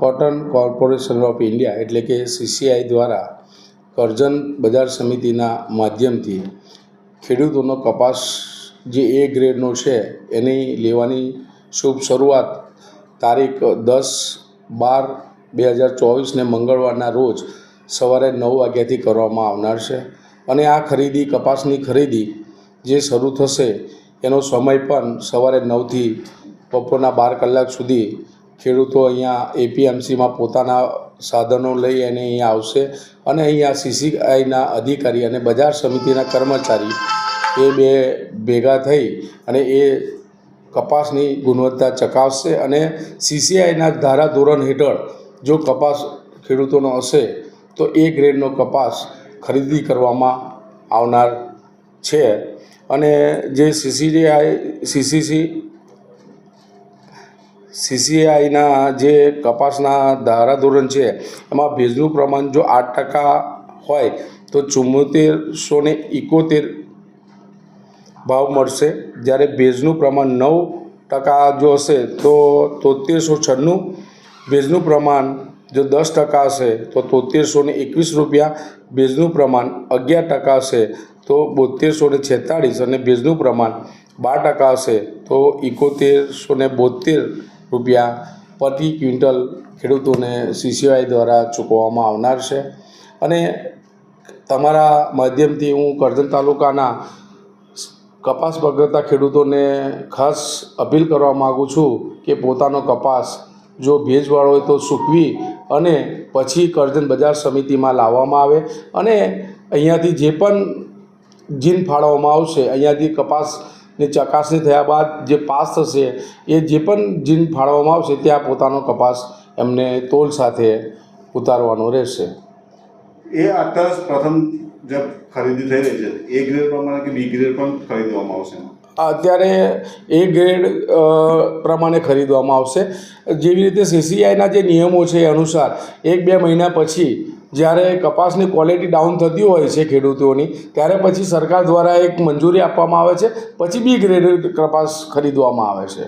Cotton corporation of India એટલે કે CCI દ્વારા કરજણ બજાર સમિતિના માધ્યમથી ખેડૂતોનો કપાસ જે એ ગ્રેડનો છે, એની લેવાની શુભ શરૂઆત તારીખ દસ બાર બે હજાર ચોવીસને મંગળવારના રોજ સવારે નવ વાગ્યાથી કરવામાં આવનાર છે. અને આ ખરીદી, કપાસની ખરીદી જે શરૂ થશે, એનો સમય પણ સવારે નવથી બપોરના બાર કલાક સુધી ખેડૂતો અહીંયા એપીએમસીમાં પોતાના સાધનો લઈ અને અહીંયા આવશે અને અહીંયા સીસીઆઈના અધિકારી અને બજાર સમિતિના કર્મચારી એ બે ભેગા થઈ અને એ કપાસની ગુણવત્તા ચકાસશે અને સીસીઆઈના ધારાધોરણ હેઠળ જો કપાસ ખેડૂતોનો હશે, તો એ ગ્રેડનો કપાસ ખરીદી કરવામાં આવનાર છે. અને જે સીસીડીઆઈ સીસીસી સીસીઆઈના જે કપાસના ધારાધોરણ છે, એમાં ભેજનું પ્રમાણ જો આઠ ટકા હોય, તો ચુમ્મોતેરસો ને એકોતેર ભાવ મળશે. જ્યારે ભેજનું પ્રમાણ નવ ટકા જો હશે, તો તોતેરસો છન્નું. ભેજનું પ્રમાણ જો દસ ટકા હશે, તો તોતેરસો ને એકવીસ રૂપિયા. ભેજનું પ્રમાણ અગિયાર ટકા હશે, તો બોતેરસો ને છેતાળીસ. અને ભેજનું પ્રમાણ બાર ટકા હશે, તો એકોતેરસો ને બોતેર. રૂપિયા પ્રતિ ક્વિન્ટલ ખેડૂતોને સીસીઆઈ દ્વારા ચૂકવવામાં આવનાર છે. અને તમારા માધ્યમથી હું કરજણ તાલુકાના કપાસ પકડતા ખેડૂતોને ખાસ અપીલ કરવા માગું છું કે પોતાનો કપાસ જો ભેજવાળો હોય તો સૂકવી અને પછી કરજણ બજાર સમિતિમાં લાવવામાં આવે. અને અહીંયાથી જે પણ જીન ફાળવવામાં આવશે, અહીંયાથી કપાસની ચકાસણી થયા બાદ જે પાસ થશે એ જે પણ જીન ફાળવવામાં આવશે ત્યાં પોતાનો કપાસ એમને તોલ સાથે ઉતારવાનો રહેશે. એ અત્યારે પ્રથમ જે ખરીદી થઈ રહી છે એ ગ્રેડ પ્રમાણે કે બી ગ્રેડ પણ ખરીદવામાં આવશે? અત્યારે એ ગ્રેડ પ્રમાણે ખરીદવામાં આવશે. જેવી રીતે સીસીઆઈના જે નિયમો છે એ અનુસાર એક બે મહિના પછી જ્યારે કપાસની ક્વોલિટી ડાઉન થતી હોય છે ખેડૂતોની, ત્યારે પછી સરકાર દ્વારા એક મંજૂરી આપવામાં આવે છે, પછી બી ગ્રેડેડ કપાસ ખરીદવામાં આવે છે.